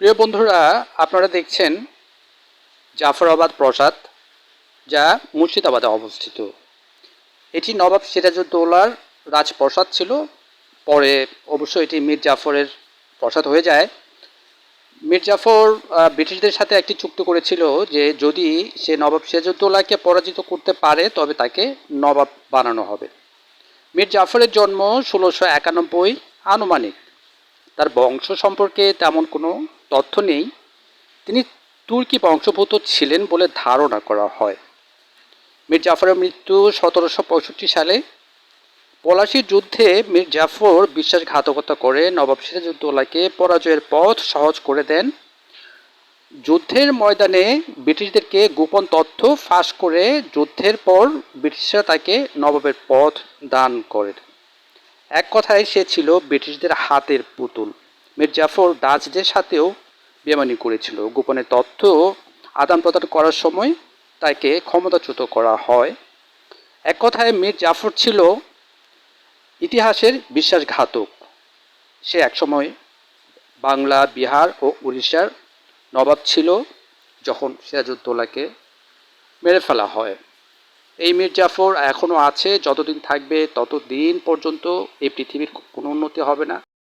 প্রিয় বন্ধুরা, আপনারা দেখছেন জাফরাবাদ প্রাসাদ, যা মুর্শিদাবাদে অবস্থিত। এটি নবাব সিরাজউদ্দৌলার রাজপ্রাসাদ ছিল। পরে অবশ্য এটি মীর জাফরের প্রাসাদ হয়ে যায়। মীর জাফর ব্রিটিশদের সাথে একটি চুক্তি করেছিল যে যদি সে নবাব সিরাজউদ্দৌলাকে পরাজিত করতে পারে, তবে তাকে নবাব বানানো হবে। মীর জাফরের জন্ম ষোলোশো একানব্বই আনুমানিক। তার বংশ সম্পর্কে তেমন কোনো তথ্য নেই। তিনি তুর্কি বংশোদ্ভূত ছিলেন বলে ধারণা করা হয়। মীর জাফরের মৃত্যু সতেরোশো পঁয়ষট্টি সালে। পলাশির যুদ্ধে মীর জাফর বিশ্বাসঘাতকতা করে নবাব সিরাজউদ্দৌলাকে পরাজয়ের পথ সহজ করে দেন। যুদ্ধের ময়দানে ব্রিটিশদেরকে গোপন তথ্য ফাঁস করে যুদ্ধের পর ব্রিটিশরা তাকে নবাবের পথ দান করেন এক কথায় সে ছিল ব্রিটিশদের হাতের পুতুল। মীর জাফর ডাচদের সাথেও বেমানি করেছিল। গোপনে তথ্য আদান প্রদান করার সময় তাকে ক্ষমতাচ্যুত করা হয়। এক কথায় মীর জাফর ছিল ইতিহাসের বিশ্বাসঘাতক। সে একসময় বাংলা, বিহার ও উড়িষ্যার নবাব ছিল, যখন সিরাজউদ্দৌলাকে মেরে ফেলা হয়। এই মীর জাফর এখনও আছে, যতদিন থাকবে ততদিন পর্যন্ত এই পৃথিবীর কোনো উন্নতি হবে না।